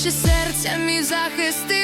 Ще серця мій захисти.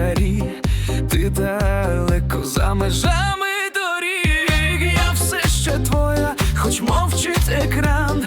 старі, ти далеко за межами доріг. Я все ще твоя, хоч мовчить екран.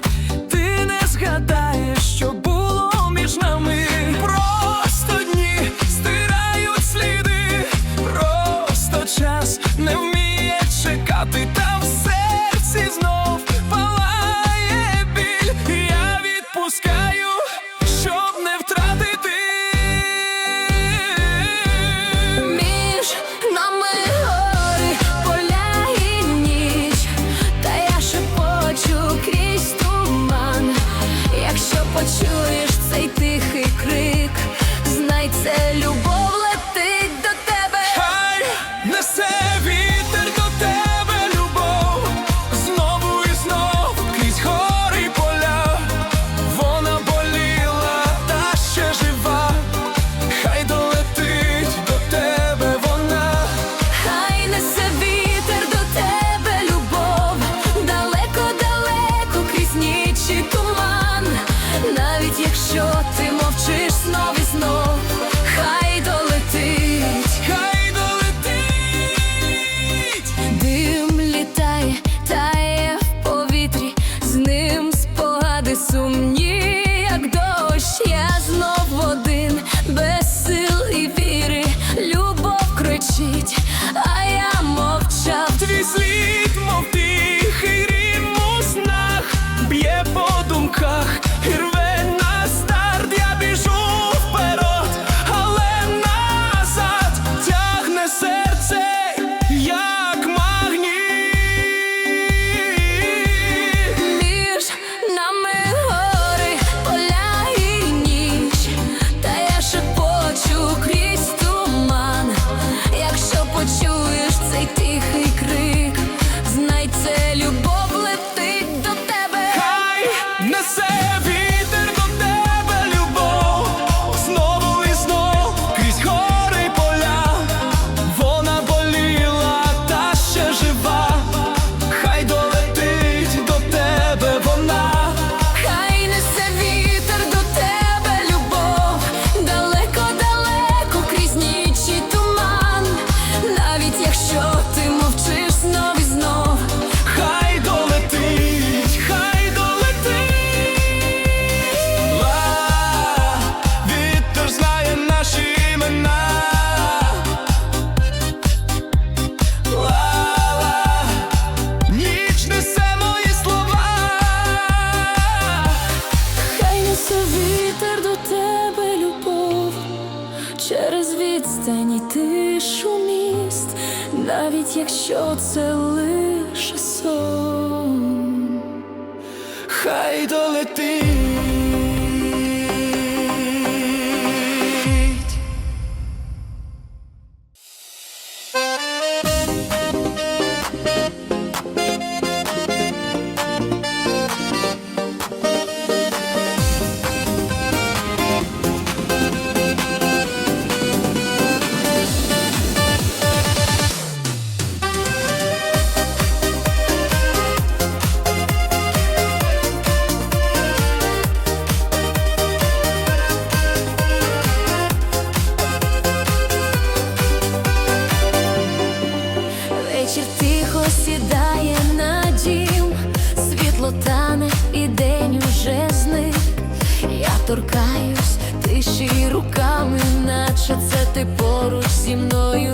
ти поруч зі мною.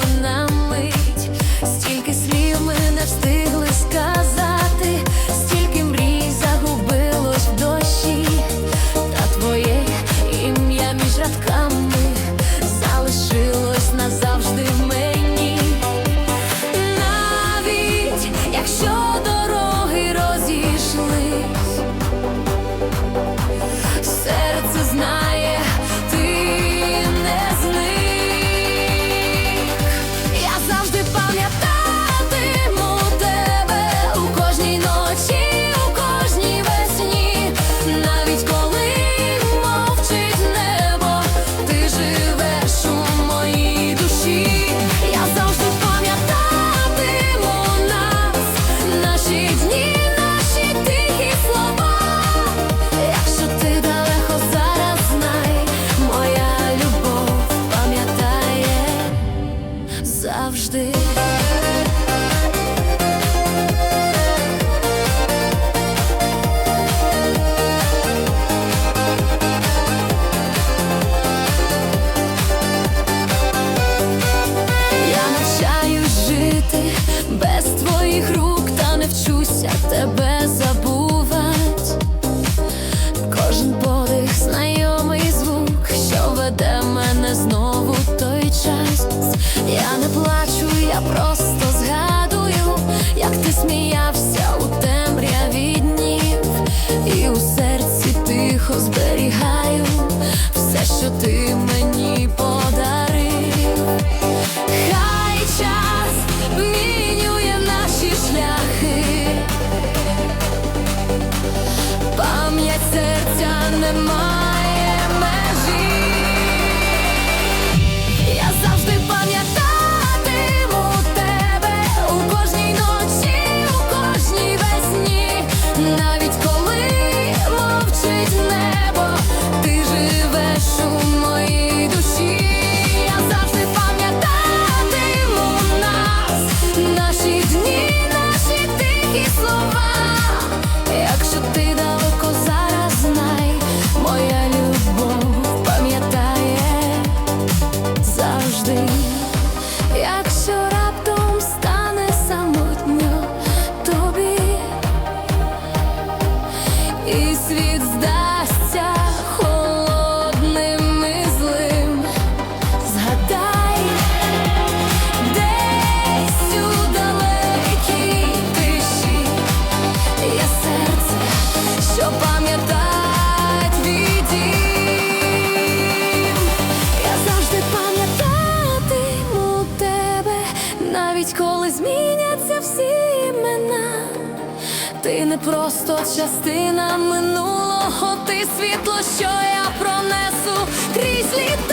сміявся у темряві днів, і у серці тихо зберігаю все, що ти мені по. Просто частина минулого, ти світло, що я пронесу крізь літа.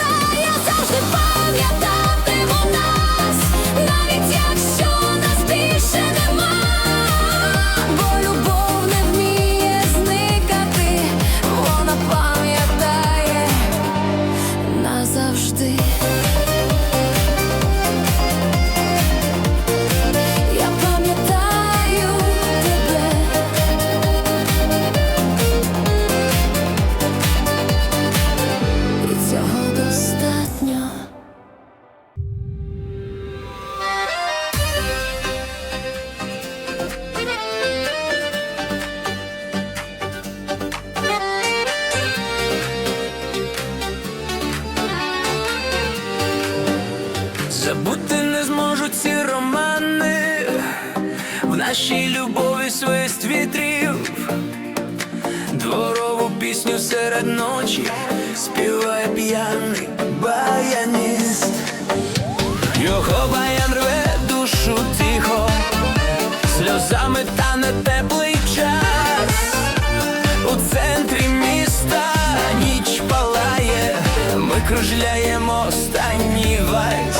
Забути не зможуть ці романи в нашій любові свист вітрів, дворову пісню серед ночі співає п'яний баяніст. Його баян рве душу тихо, сльозами тане теплий час. У центрі міста ніч палає, ми кружляємо останній вальс.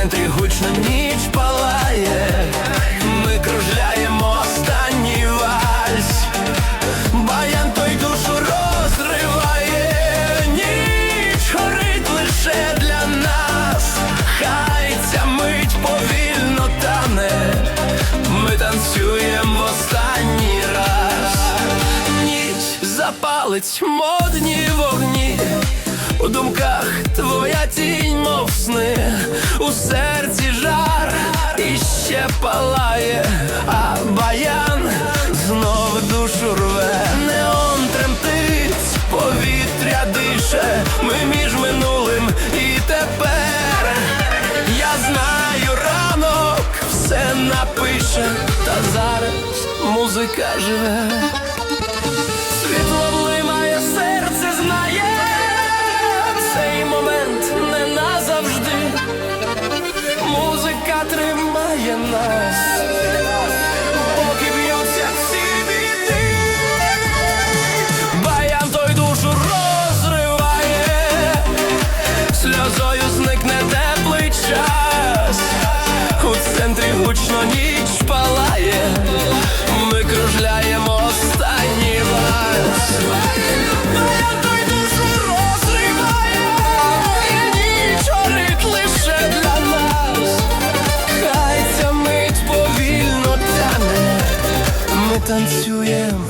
Центрі гучно ніч палає, ми кружляємо останній вальс. Баян той душу розриває, ніч горить лише для нас. Хай ця мить повільно тане, ми танцюємо останній раз. Ніч запалить модні вогні. У думках твоя тінь, мов сни, серці жар іще палає, а баян знов душу рве, неон тремтить, повітря дише, ми між минулим і тепер. Я знаю, ранок все напише, та зараз музика живе. Ми танцюємо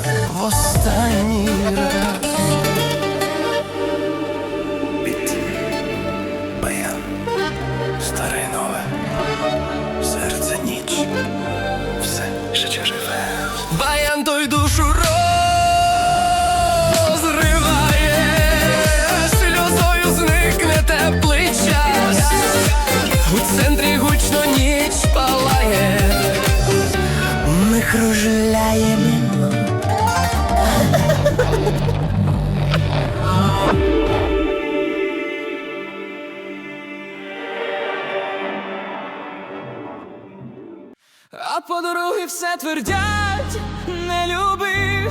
А подруги все твердять, не люби,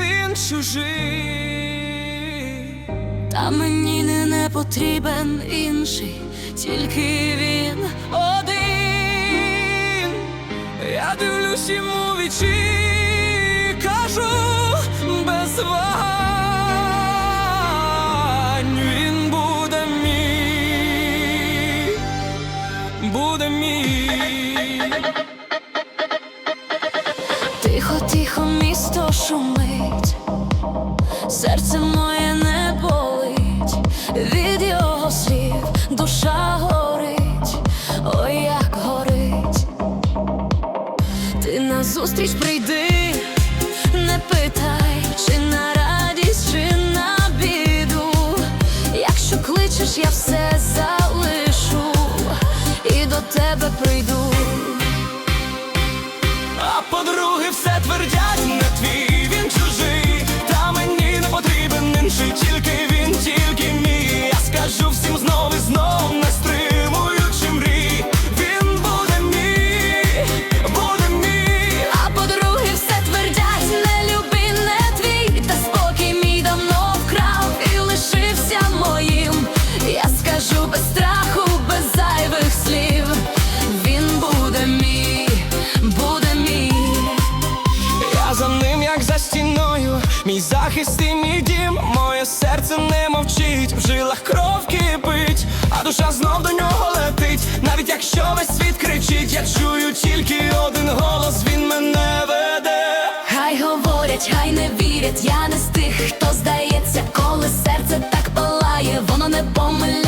він чужий. Та мені не, не потрібен інший, тільки він один. Я дивлюсь йому вічі, кажу без вагань, шумить, серце моє не болить, від його слів душа горить, ой як горить, ти назустріч прийди, не питай, чи на радість, чи на біду, якщо кличеш, я все залишу. І до тебе прийду. серце не мовчить, в жилах кров кипить, а душа знов до нього летить. Навіть якщо весь світ кричить, я чую тільки один голос, він мене веде. Хай говорять, хай не вірять, я не з тих, хто здається, коли серце так палає, воно не помиляє.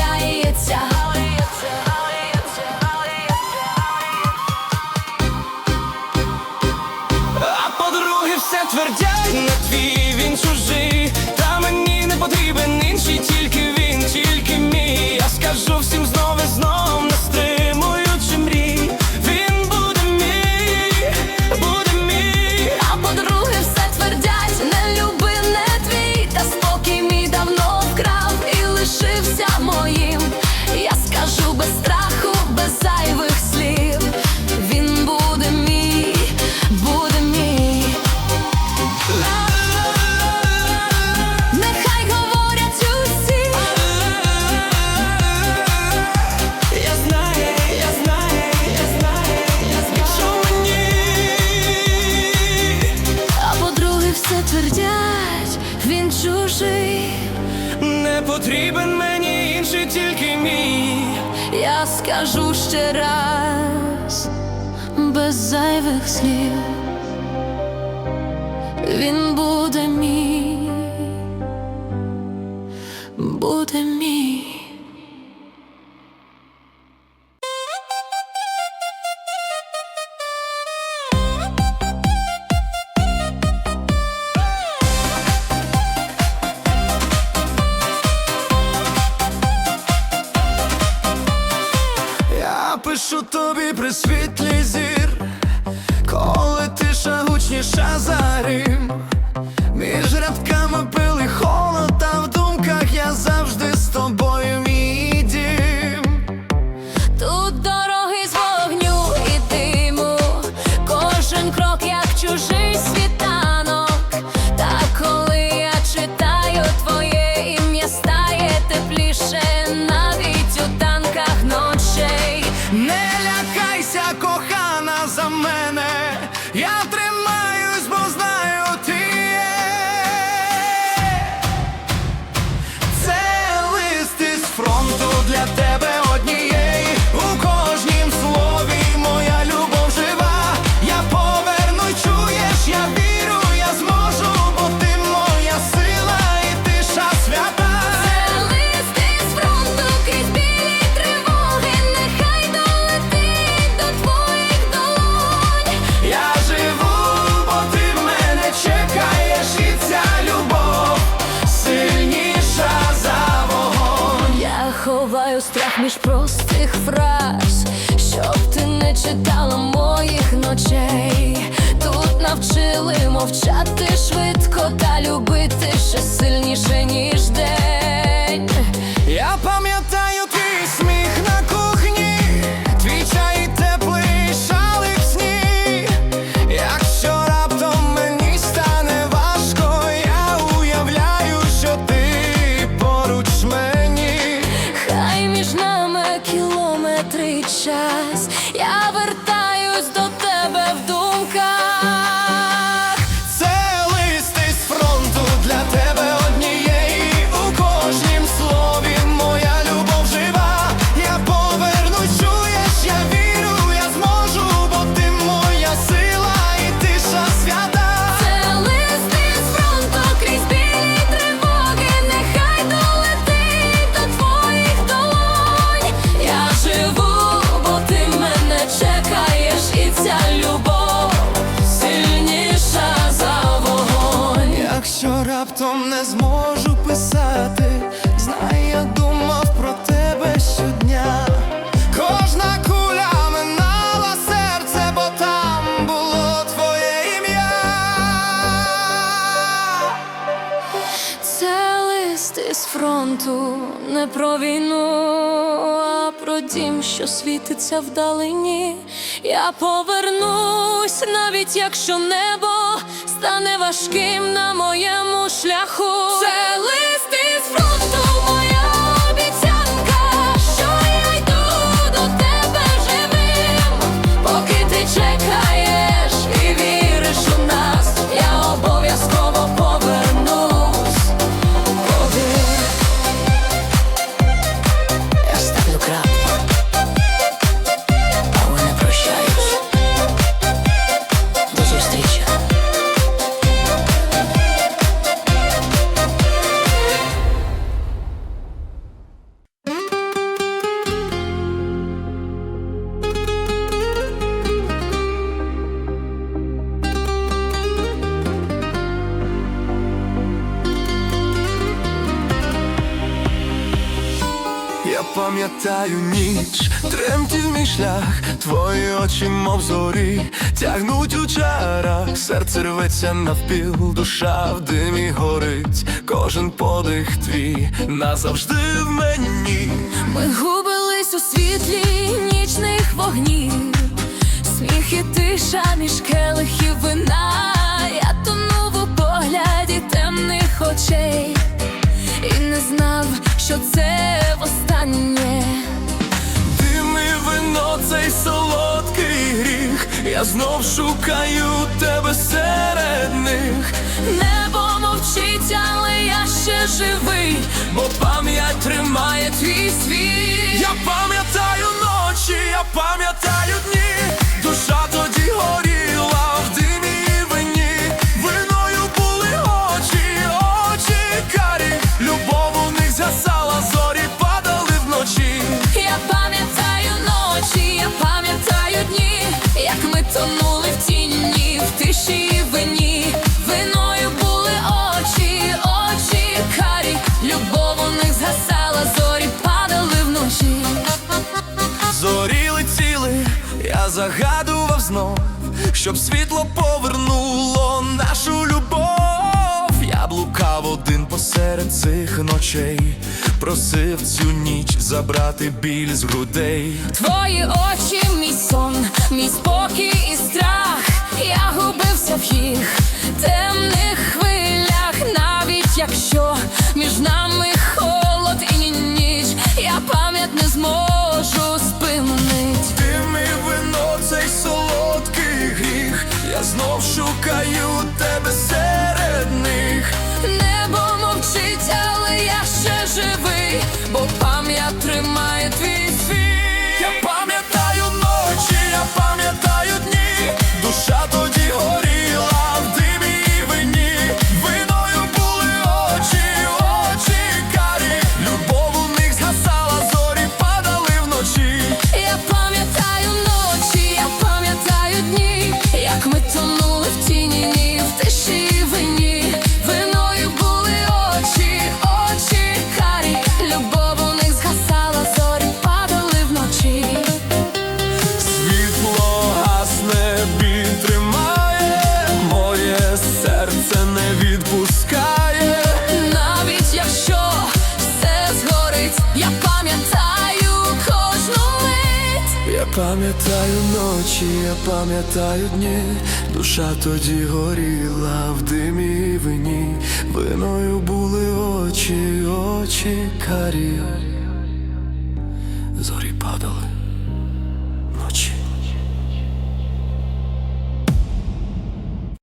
ще раз без зайвих слів, він буде мій, буде мій. вчили мовчати швидко та любити ще сильніше, ніж де. Фронту, не про війну, а про дім, що світиться вдалині. Я повернусь, навіть якщо небо стане важким на моєму шляху. Це лист Я пам'ятаю ніч, тремтів мій шлях, твої очі, мов зорі, тягнуть у чарах, серце рветься навпіл, душа в димі горить, кожен подих твій назавжди в мені. Ми губились у світлі нічних вогнів, сміх і тиша між келихів вина. Я тонув у погляді темних очей і не знав, що це востаннє. Дивне вино, цей солодкий гріх, я знов шукаю тебе серед них. Небо мовчить, але я ще живий, Бо пам'ять тримає твій щоб світло повернуло нашу любов. Я блукав один посеред цих ночей, просив цю ніч забрати біль з грудей. Твої очі, мій сон, мій спокій і страх. Я губився в їх темних хвилях, навіть якщо між нами Небо мовчить, але я пам'ятаю ночі, я пам'ятаю дні, душа тоді горіла в димі вині, виною були очі, очі карі,